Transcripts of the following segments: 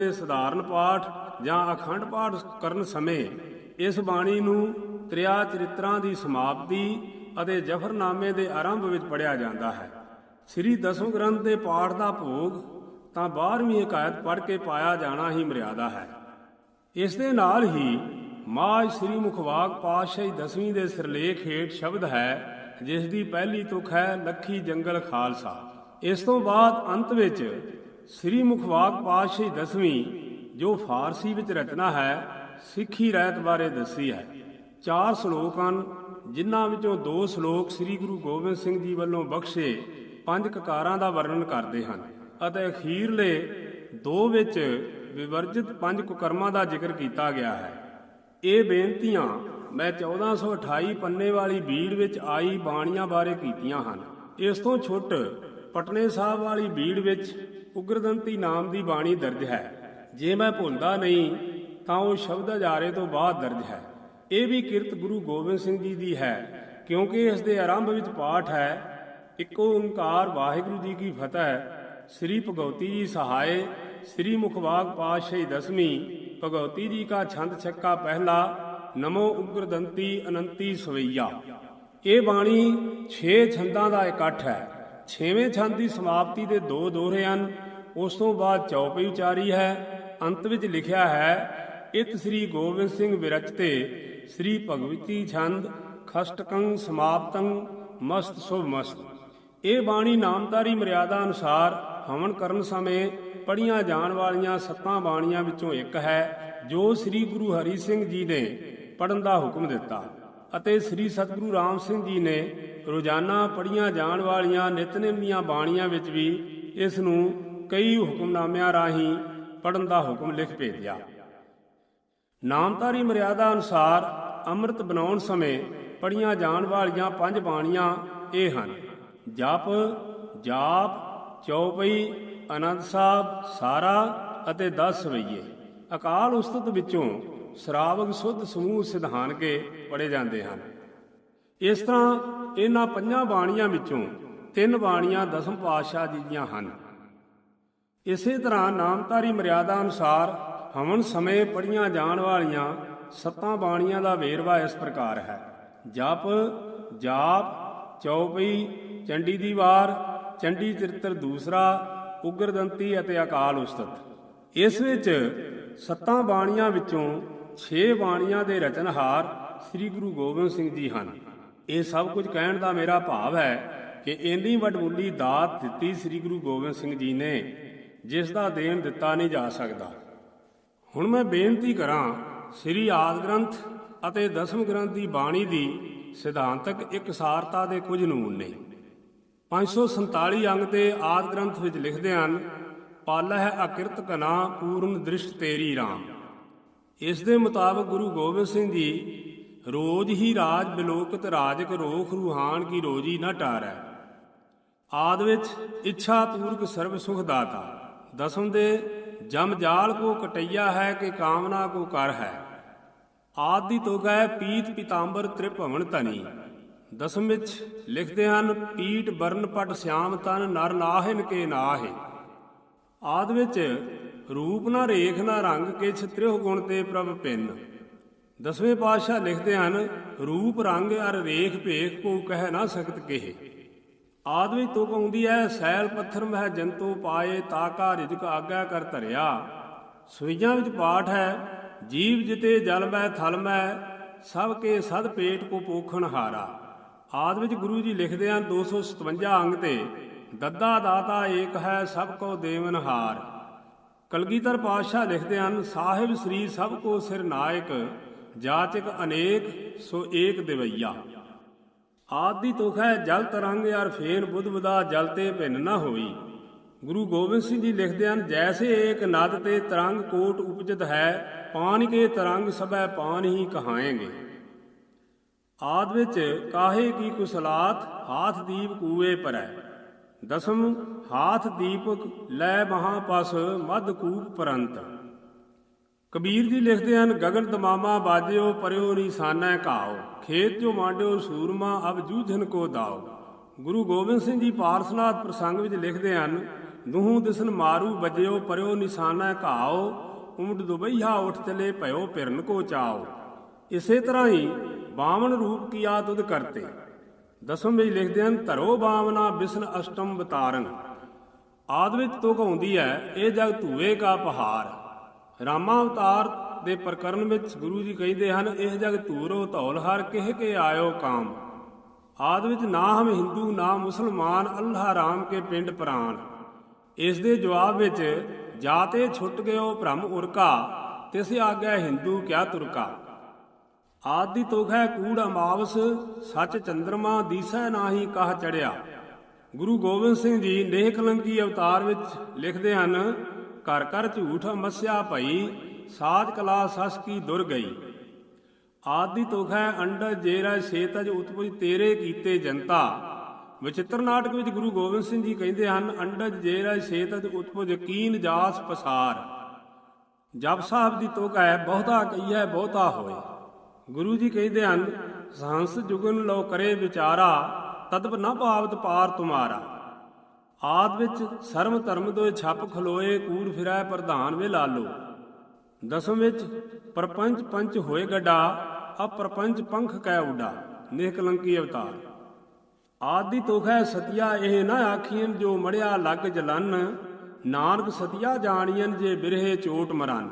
ਦੇ ਸਧਾਰਨ ਪਾਠ ਜਾਂ ਅਖੰਡ ਪਾਠ ਕਰਨ ਸਮੇਂ ਇਸ ਬਾਣੀ ਨੂੰ ਤ੍ਰਿਆ ਚਰਿਤਰਾਂ ਦੀ ਸਮਾਪਤੀ ਅਤੇ ਜਫਰਨਾਮੇ ਦੇ ਆਰੰਭ ਵਿੱਚ ਪੜਿਆ ਜਾਂਦਾ ਹੈ। ਸ੍ਰੀ ਦਸਮ ਗ੍ਰੰਥ ਦੇ ਪਾਠ ਦਾ ਭੋਗ ਤਾਂ 12ਵੀਂ ਇਕਾਇਤ ਪੜ੍ਹ ਕੇ ਪਾਇਆ ਜਾਣਾ ਹੀ ਮਰਿਆਦਾ ਹੈ। ਇਸ ਦੇ ਨਾਲ ਹੀ ਮਾਜ ਸ੍ਰੀ ਮੁਖਵਾਗ ਪਾਤਸ਼ਾਹੀ ਦਸਵੀਂ ਦੇ ਸਿਰਲੇਖ ਹੇਠ ਸ਼ਬਦ ਹੈ ਜਿਸ ਦੀ ਪਹਿਲੀ ਤੁਖ ਹੈ, ਲੱਖੀ ਜੰਗਲ ਖਾਲਸਾ। ਇਸ ਤੋਂ ਬਾਅਦ ਅੰਤ ਵਿੱਚ ਸ੍ਰੀ ਮੁਖਵਾਕ ਪਾਤਸ਼ਾਹੀ ਦਸਵੀਂ, ਜੋ ਫਾਰਸੀ ਵਿੱਚ ਰਚਨਾ ਹੈ, ਸਿੱਖੀ ਰਹਿਤ ਬਾਰੇ ਦੱਸੀ ਹੈ। ਚਾਰ ਸ਼ਲੋਕ ਹਨ, ਜਿਨ੍ਹਾਂ ਵਿੱਚੋਂ ਦੋ ਸ਼ਲੋਕ ਸ੍ਰੀ ਗੁਰੂ ਗੋਬਿੰਦ ਸਿੰਘ ਜੀ ਵੱਲੋਂ ਬਖਸ਼ੇ, ਪੰਜ ਕਕਾਰਾਂ ਦਾ ਵਰਣਨ ਕਰਦੇ ਹਨ। ਅਤੇ ਅਖੀਰਲੇ ਦੋ ਵਿੱਚ ਵਿਵਰਜਿਤ ਪੰਜ ਕੁਕਰਮਾਂ ਦਾ ਜ਼ਿਕਰ ਕੀਤਾ ਗਿਆ ਹੈ। ਇਹ ਬੇਨਤੀਆਂ ਮੈਂ 1428 ਪੰਨੇ ਵਾਲੀ ਬੀੜ ਵਿੱਚ ਆਈ ਬਾਣੀਆਂ ਬਾਰੇ ਕੀਤੀਆਂ ਹਨ। ਇਸ ਤੋਂ ਛੁੱਟ ਪਟਨੇ ਸਾਹਿਬ ਵਾਲੀ ਬੀੜ ਵਿੱਚ ਉਗਰਦੰਤੀ ਨਾਮ ਦੀ ਬਾਣੀ ਦਰਜ ਹੈ। ਜੇ ਮੈਂ ਭੁੱਲਦਾ ਨਹੀਂ, ਤਾਂ ਉਹ ਸ਼ਬਦ ਹਜ਼ਾਰੇ ਤੋਂ ਬਾਅਦ ਦਰਜ ਹੈ। ਇਹ ਵੀ ਕਿਰਤ ਗੁਰੂ ਗੋਬਿੰਦ ਸਿੰਘ ਜੀ ਦੀ ਹੈ, ਕਿਉਂਕਿ ਇਸ ਦੇ ਆਰੰਭ ਵਿੱਚ ਪਾਠ ਹੈ, ਇੱਕੋ ਓੰਕਾਰ ਵਾਹਿਗੁਰੂ ਜੀ ਕੀ ਫਤਿਹ, ਸ੍ਰੀ ਭਗਵਤੀ ਜੀ ਸਹਾਏ, ਸ੍ਰੀ ਮੁਖਵਾਗ ਪਾਤਸ਼ਾਹੀ ਦਸਵੀਂ, ਭਗਵਤੀ ਜੀ ਕਾ ਛੰਦ ਛੱਕਾ ਪਹਿਲਾ, ਨਮੋ ਉਗਰਦੰਤੀ ਅਨੰਤੀ ਸਵਈਆ। ਇਹ ਬਾਣੀ 6 ਛੰਦਾਂ ਦਾ ਇਕੱਠ ਹੈ। ਛੇਵੇਂ ਛੰਦ ਦੀ ਸਮਾਪਤੀ ਦੇ ਦੋ ਦੋਹਰੇ ਹਨ। ਉਸ ਤੋਂ ਬਾਅਦ ਚੌਪਈ ਉਚਾਰੀ ਹੈ। ਅੰਤ ਵਿੱਚ ਲਿਖਿਆ ਹੈ, ਇਤ ਸ੍ਰੀ ਗੋਬਿੰਦ ਸਿੰਘ ਵਿਰਚਤੇ ਸ੍ਰੀ ਭਗਵਤੀ ਛੰਦ ਖਸ਼ਟਕੰ ਸਮਾਪਤੰ ਮਸਤ ਸੁਭ ਮਸਤ। ਇਹ ਬਾਣੀ ਨਾਮਧਾਰੀ ਮਰਿਆਦਾ ਅਨੁਸਾਰ ਹਵਨ ਕਰਨ ਸਮੇਂ ਪੜੀਆਂ ਜਾਣ ਵਾਲੀਆਂ ਸੱਤਾਂ ਬਾਣੀਆਂ ਵਿੱਚੋਂ ਇੱਕ ਹੈ, ਜੋ ਸ੍ਰੀ ਗੁਰੂ ਹਰੀ ਸਿੰਘ ਜੀ ਨੇ ਪੜਨ ਦਾ ਹੁਕਮ ਦਿੱਤਾ ਅਤੇ ਸ੍ਰੀ ਸਤਿਗੁਰੂ ਰਾਮ ਸਿੰਘ ਜੀ ਨੇ ਰੋਜ਼ਾਨਾ ਪੜੀਆਂ ਜਾਣ ਵਾਲੀਆਂ ਨਿਤਨੇਮ ਦੀਆਂ ਬਾਣੀਆਂ ਵਿੱਚ ਵੀ ਇਸ ਨੂੰ ਕਈ ਹੁਕਮਨਾਮਿਆਂ ਰਾਹੀਂ ਪੜਨ ਦਾ ਹੁਕਮ ਲਿਖ ਭੇਜਿਆ। ਨਾਮਧਾਰੀ ਮਰਿਆਦਾ ਅਨੁਸਾਰ ਅੰਮ੍ਰਿਤ ਬਣਾਉਣ ਸਮੇਂ ਪੜੀਆਂ ਜਾਣ ਵਾਲੀਆਂ ਪੰਜ ਬਾਣੀਆਂ ਇਹ ਹਨ, ਜਪ, ਜਾਪ ਚੌਪਈ ਆਨੰਦ ਸਾਹਿਬ ਸਾਰਾ ਅਤੇ 10 ਸਵਈਏ ਅਕਾਲ ਉਸਤਤ ਵਿੱਚੋਂ ਸ਼ਰਾਵਕ ਸੁੱਧ ਸਮੂਹ ਸਿਧਾਨ ਕੇ ਪੜੇ ਜਾਂਦੇ ਹਨ। ਇਸ ਤਰ੍ਹਾਂ ਇਹਨਾਂ ਪੰਜਾਂ ਬਾਣੀਆਂ ਵਿੱਚੋਂ ਤਿੰਨ ਬਾਣੀਆਂ ਦਸਮ ਪਾਤਸ਼ਾਹ ਜੀ ਦੀਆਂ ਹਨ। ਇਸੇ ਤਰ੍ਹਾਂ ਨਾਮਧਾਰੀ ਮਰਿਆਦਾ ਅਨੁਸਾਰ ਹਵਨ ਸਮੇਂ ਪੜੀਆਂ ਜਾਣ ਵਾਲੀਆਂ ਸੱਤਾਂ ਬਾਣੀਆਂ ਦਾ ਵੇਰਵਾ ਇਸ ਪ੍ਰਕਾਰ ਹੈ। ਜਪ, ਜਾਪ ਚੌਪਈ ਚੰਡੀ ਦੀ ਵਾਰ, ਚੰਡੀ ਚਰਿੱਤਰ ਦੂਸਰਾ, ਉਗਰਦੰਤੀ ਅਤੇ ਅਕਾਲ ਉਸਤਤ। ਇਸ ਵਿੱਚ ਸੱਤਾਂ ਬਾਣੀਆਂ ਵਿੱਚੋਂ 6 ਬਾਣੀਆਂ ਦੇ ਰਚਨਹਾਰ ਸ੍ਰੀ ਗੁਰੂ ਗੋਬਿੰਦ ਸਿੰਘ ਜੀ ਹਨ। ਇਹ ਸਭ ਕੁਝ ਕਹਿਣ ਦਾ ਮੇਰਾ ਭਾਵ ਹੈ ਕਿ ਇੰਨੀ ਵੱਡਮੁੱਲੀ ਦਾਤ ਦਿੱਤੀ ਸ੍ਰੀ ਗੁਰੂ ਗੋਬਿੰਦ ਸਿੰਘ ਜੀ ਨੇ, ਜਿਸ ਦਾ ਦੇਣ ਦਿੱਤਾ ਨਹੀਂ ਜਾ ਸਕਦਾ। ਹੁਣ ਮੈਂ ਬੇਨਤੀ ਕਰਾਂ, ਸ੍ਰੀ ਆਦ ਗ੍ਰੰਥ ਅਤੇ ਦਸਮ ਗ੍ਰੰਥ ਦੀ ਬਾਣੀ ਦੀ ਸਿਧਾਂਤਕ ਇਕਸਾਰਤਾ ਦੇ ਕੁਝ ਨਮੂਨੇ। 547 ਅੰਗ ਤੇ ਆਦ ਗ੍ਰੰਥ ਵਿੱਚ ਲਿਖਦੇ ਹਨ, ਪਲ ਹੈ ਅਕਿਰਤ ਕਨਾ ਪੂਰਨ ਦ੍ਰਿਸ਼ਟ ਤੇਰੀ ਰਾਮ। ਇਸ ਦੇ ਮੁਤਾਬਕ ਗੁਰੂ ਗੋਬਿੰਦ ਸਿੰਘ ਜੀ ਰੋਜ਼ ਹੀ ਰਾਜ ਬਿਲੋਕਤ ਰਾਜਕ ਰੋਖ ਰੂਹਾਨ ਕੀ ਰੋਜੀ ਨਾ ਟਾਰੈ। ਆਦ ਵਿੱਚ ਇੱਛਾ ਪੂਰਕ ਸਰਬ ਸੁਖ ਦਾਤਾ। ਦਸਮ ਦੇ, ਜਮ ਜਾਲ ਕੋ ਕਟਈਆ ਹੈ ਕਿ ਕਾਮਨਾ ਕੋ ਕਰ ਹੈ। ਆਦ ਦੀ ਤੋਗਾ ਹੈ ਪੀਤ ਪੀਤਾੰਬਰ ਤ੍ਰਿਭਵਨ ਤਨੀ ਦਸਮ ਵਿੱਚ ਲਿਖਦੇ ਹਨ, ਪੀਟ ਬਰਨ ਪਟ ਸਿਆਮ ਤਨ ਨਰ ਨਾਹਿਨ ਕੇ ਨਾਹਿ। ਆਦ ਵਿੱਚ ਰੂਪ ਨਾ ਰੇਖ ਨਾ ਰੰਗ ਕੇ ਛਤ੍ਰਿਓ ਗੁਣ ਤੇ ਪ੍ਰਭ ਪਿੰਨ। ਦਸਵੇਂ ਪਾਤਸ਼ਾਹ ਲਿਖਦੇ ਹਨ, ਰੂਪ, ਰੰਗ, ਅਰ ਰੇਖ, ਭੇਖ ਕੋ ਕਹਿ ਨਾ ਸਕਤ ਕਿਹ। ਆਦ ਵਿੱਚ ਤੁਕ ਆਉਂਦੀ ਹੈ ਸੈਲ, ਪੱਥਰ, ਮਹਿ, ਜੰਤੂ, ਪਾਏ, ਤਾਕਾ, ਰਿਜਕ, ਆਗਿਆ, ਕਰ, ਧਰਿਆ। ਸਵਈਆਂ ਵਿੱਚ ਪਾਠ ਹੈ, ਜੀਵ ਜਿਤੇ ਜਲ ਮੈ ਥਲ ਮੈ ਸਭ ਕੇ ਸਦ ਪੇਟ ਕੋ ਪੋਖਣ ਹਾਰਾ। ਆਦ ਵਿੱਚ ਗੁਰੂ ਜੀ ਲਿਖਦੇ ਹਨ 257 ਅੰਗ ਤੇ, ਦੱਦਾ ਦਾਤਾ ਏਕ ਹੈ, ਸਭ ਕੋ ਦੇਵਨ ਹਾਰ। ਕਲਗੀਧਰ ਪਾਤਸ਼ਾਹ ਲਿਖਦੇ ਹਨ, ਸਾਹਿਬ ਸ੍ਰੀ ਸਭ ਕੋ ਸਿਰ ਨਾਇਕ ਜਾਚਕ ਅਨੇਕ, ਸੋ ਏਕ ਦਿਵਈਆ। ਆਦੀ ਤੁਖ ਹੈ ਜਲ ਤਰੰਗ ਯਾਰ ਫੇਨ ਬੁੱਧ ਬੁਦਾ ਜਲ ਤੇ ਭਿੰਨ ਨਾ ਹੋਈ। ਗੁਰੂ ਗੋਬਿੰਦ ਸਿੰਘ ਜੀ ਲਿਖਦੇ ਹਨ, ਜੈਸੇ ਏਕ ਨਦ ਤੇ ਤਰੰਗ ਕੋਟ ਉਪਜਤ ਹੈ ਪਾਨ ਕੇ ਤਰੰਗ ਸਭੈ ਪਾਨ ਹੀ ਕਹਾਏਗੇ। ਆਦ ਵਿੱਚ ਕਾਹੇ ਕੀ ਕੁਸਲਾਤ, ਹਾਥ ਦੀਪ ਕੂਏ ਪਰੈ। ਦਸਮ, ਹਾਥ ਦੀਪਕ ਲੈ ਮਹਾਪਸ ਮਦ ਕੂਪ ਪਰੰਤ। ਕਬੀਰ ਜੀ ਲਿਖਦੇ ਹਨ, ਗਗਨ ਤਮਾਮਾ ਬਾਜਿਓ, ਪਰਿਓ ਨਿਸ਼ਾਨਾ ਘਾਓ। ਖੇਤ ਜੋ ਮਾਂਡਿਓ ਸੂਰਮਾ, ਅਬ ਜੂਝਨ ਕੋ ਦਾਓ। ਗੁਰੂ ਗੋਬਿੰਦ ਸਿੰਘ ਜੀ ਪਾਰਸਨਾਥ ਪ੍ਰਸੰਗ ਵਿੱਚ ਲਿਖਦੇ ਹਨ, ਦੁਹੂ ਦਿਸਨ ਮਾਰੂ ਬਜਿਓ, ਪਰਿਓ ਨਿਸ਼ਾਨਾ ਘਾਓ। ਉਮਟ ਦੁਬਈਹਾ ਉੱਠ ਚਲੇ ਭਇਓ ਪਿਰਨ ਕੋ ਚਾਓ। ਇਸੇ ਤਰ੍ਹਾਂ ਹੀ ਬਾਵਨ ਰੂਪ ਕੀ ਤੁਧ ਕਰਤੇ। ਦਸਮ ਵਿੱਚ ਲਿਖਦੇ ਹਨ, ਧਰੋ ਬਾਵਨਾ ਬਿਸਨ ਅਸ਼ਟਮ ਬਤਾਰਨ ਆਦ ਵਿੱਚ ਤੁਕ ਆਉਂਦੀ ਹੈ, ਇਹ ਜਗ ਧੂਏ ਕਾ ਪਹਾੜ ਰਾਮਾ ਅਵਤਾਰ ਦੇ ਪ੍ਰਕਰਨ ਵਿੱਚ ਗੁਰੂ ਜੀ ਕਹਿੰਦੇ ਹਨ, ਇਹ ਜਗ ਧੂਰੋ ਧੌਲ, ਹਰ ਕਹਿ ਕੇ ਆਇਓ ਕਾਮ। ਆਦ ਵਿੱਚ ਨਾ ਹਮ ਹਿੰਦੂ, ਨਾ ਮੁਸਲਮਾਨ, ਅੱਲਾਹ ਰਾਮ ਕੇ ਪਿੰਡ ਪ੍ਰਾਨ ਇਸ ਦੇ ਜਵਾਬ ਵਿੱਚ ਜਾ ਤੇ ਛੁੱਟ ਗਿਓ ਭ੍ਰਮ ਉਰਕਾ, ਤਿਸ ਆਗਿਆ ਹਿੰਦੂ ਕਿਆ ਤੁਰਕਾ। ਆਦਿ ਤੋਖੈ ਕੂੜ ਅਮਾਵਸ, ਸੱਚ ਚੰਦਰਮਾ ਦੀਸੈ ਨਾਹੀ ਕਹ ਚੜਿਆ ਗੁਰੂ ਗੋਬਿੰਦ ਸਿੰਘ ਜੀ ਨੇਹ ਕਲੰਕੀ ਅਵਤਾਰ ਵਿੱਚ ਲਿਖਦੇ ਹਨ ਘਰ ਘਰ ਝੂਠ ਮਸਿਆ ਭਈ ਸਾਜ ਕਲਾ ਸਸ ਕੀ ਦੁਰ ਗਈ। ਆਦਿ ਤੁਖ ਹੈ ਅੰਡਜ ਜੇਰਾ ਛੇਤਜ ਉਤਪਜ ਤੇਰੇ ਕੀਤੇ ਜਨਤਾ। ਵਿਚਿੱਤਰ ਨਾਟਕ ਵਿੱਚ ਗੁਰੂ ਗੋਬਿੰਦ ਸਿੰਘ ਜੀ ਕਹਿੰਦੇ ਹਨ ਅੰਡਜ ਜੇਰਾ ਛੇਤਜ ਉਤਪਜ ਕੀਨ ਜਾਸ ਪਸਾਰ। ਜਪ ਸਾਹਿਬ ਦੀ ਤੋਕ ਹੈ, ਬਹੁਤਾ ਕਹੀਐ ਬਹੁਤਾ ਹੋਏ। ਗੁਰੂ ਜੀ ਕਹਿੰਦੇ ਹਨ ਸੰਸ ਜੁਗਨ ਲੋ ਕਰੇ ਵਿਚਾਰਾ, ਤਦਬ ਨਾ ਭਾਵਤ ਪਾਰ ਤੁਮਾਰਾ। ਆਦ ਵਿੱਚ ਸਰਮ ਧਰਮ ਦੋਏ ਛੱਪ ਖਲੋਏ, ਕੂੜ ਫਿਰੈ ਪ੍ਰਧਾਨ ਵੇ ਲਾਲੋ। ਦਸਮ ਵਿੱਚ, ਪਰਪੰਚ ਪੰਚ ਹੋਏ ਗੱਡਾ, ਅਪਰਪੰਚ ਪੰਖ ਕੈ ਉਡਾ ਨਿਹਕਲੰਕੀ ਅਵਤਾਰ। ਆਦਿ ਤੋਖੈ ਸਤਿਆ ਇਹ ਨਾ ਆਖੀਨ ਜੋ ਮੜਿਆ ਲੱਗ ਜਲਨ, ਨਾਨਕ ਸਤਿਆ ਜਾਣੀਨ ਜੇ ਬਿਰਹੇ ਚੋਟ ਮਰਨ।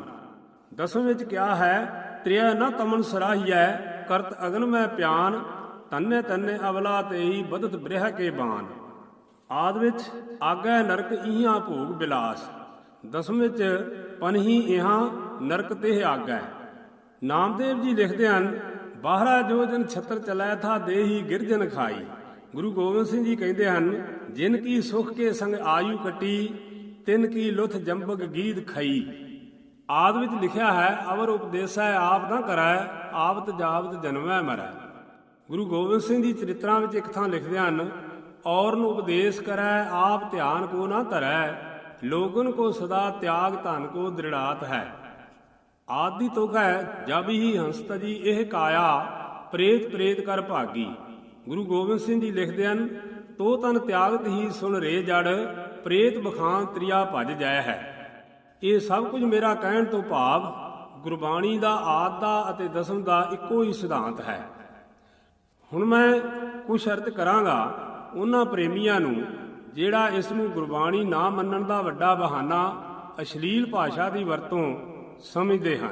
ਦਸਮ ਵਿੱਚ ਕਿਹਾ ਹੈ, ਤ੍ਰਿਆ ਨਾ ਤਮਨ ਸਰਾਹੀਐ, ਕਰਤ ਅਗਨ ਮੈਂ ਪਿਆਨ, ਤੰਨੇ ਤੰਨੇ ਅਵਲਾ ਤੇਈ ਬਦਤ ਬ੍ਰਿਹ ਕੇ ਬਾਨ। ਆਦ ਵਿੱਚ ਆਗੈ ਨਰਕ ਇਹਾਂ ਭੋਗ ਬਿਲਾਸ। ਦਸਮ ਵਿੱਚ ਪਨਹੀ ਇਹਾਂ ਨਰਕ ਤੇ ਆਗੈ। ਨਾਮਦੇਵ ਜੀ ਲਿਖਦੇ ਹਨ, ਬਾਹਰਾ ਜੋ ਜਨ ਛਤਰ ਚਲਾਇ ਥਾ ਦੇਹੀ ਗਿਰਜਨ ਖਾਈ। ਗੁਰੂ ਗੋਬਿੰਦ ਸਿੰਘ ਜੀ ਕਹਿੰਦੇ ਹਨ, ਜਿਨ ਕੀ ਸੁਖ ਕੇ ਸੰਗ ਆਯੂ ਕਟੀ, ਤਿਨ ਕੀ ਲੁਥ ਜੰਬਗ ਗੀਤ ਖਈ। ਆਦ ਵਿੱਚ ਲਿਖਿਆ ਹੈ, ਅਵਰ ਉਪਦੇਸੈ ਆਪ ਨਾ ਕਰੈ, ਆਵਤ ਜਾਵਤ ਜਨਮੈ ਮਰੈ। ਗੁਰੂ ਗੋਬਿੰਦ ਸਿੰਘ ਜੀ ਚਰਿਤਰਾਂ ਵਿੱਚ ਇੱਕ ਥਾਂ ਲਿਖਦੇ ਹਨ ਔਰ ਨੂੰ ਉਪਦੇਸ਼ ਕਰੈ, ਆਪ ਧਿਆਨ ਕੋ ਨਾ ਧਰੈ, ਲੋਗਨ ਕੋ ਸਦਾ ਤਿਆਗ ਧਨ ਕੋ ਦ੍ਰਿੜਾਤ ਹੈ। ਆਦਿ ਤੁਕ ਹੈ, ਜਬ ਹੀ ਹੰਸ ਤਜੀ ਇਹ ਕਾਇਆ, ਪ੍ਰੇਤ ਪ੍ਰੇਤ ਕਰ ਭਾਗੀ। ਗੁਰੂ ਗੋਬਿੰਦ ਸਿੰਘ ਜੀ ਲਿਖਦੇ ਹਨ, ਤੋ ਤਨ ਤਿਆਗਤ ਹੀ ਸੁਣ ਰੇ ਜੜ, ਪ੍ਰੇਤ ਬਖਾਨ ਤ੍ਰਿਆ ਭਜ ਜਾਇ ਹੈ। ਇਹ ਸਭ ਕੁਝ ਮੇਰਾ ਕਹਿਣ ਤੋਂ ਭਾਵ, ਗੁਰਬਾਣੀ ਦਾ ਆਦ ਦਾ ਅਤੇ ਦਸਮ ਦਾ ਇੱਕੋ ਹੀ ਸਿਧਾਂਤ ਹੈ। ਹੁਣ ਮੈਂ ਕੁਝ ਸ਼ਰਤ ਕਰਾਂਗਾ ਉਹਨਾਂ ਪ੍ਰੇਮੀਆਂ ਨੂੰ ਜਿਹੜਾ ਇਸ ਨੂੰ ਗੁਰਬਾਣੀ ਨਾ ਮੰਨਣ ਦਾ ਵੱਡਾ ਬਹਾਨਾ ਅਸ਼ਲੀਲ ਭਾਸ਼ਾ ਦੀ ਵਰਤੋਂ ਸਮਝਦੇ ਹਨ।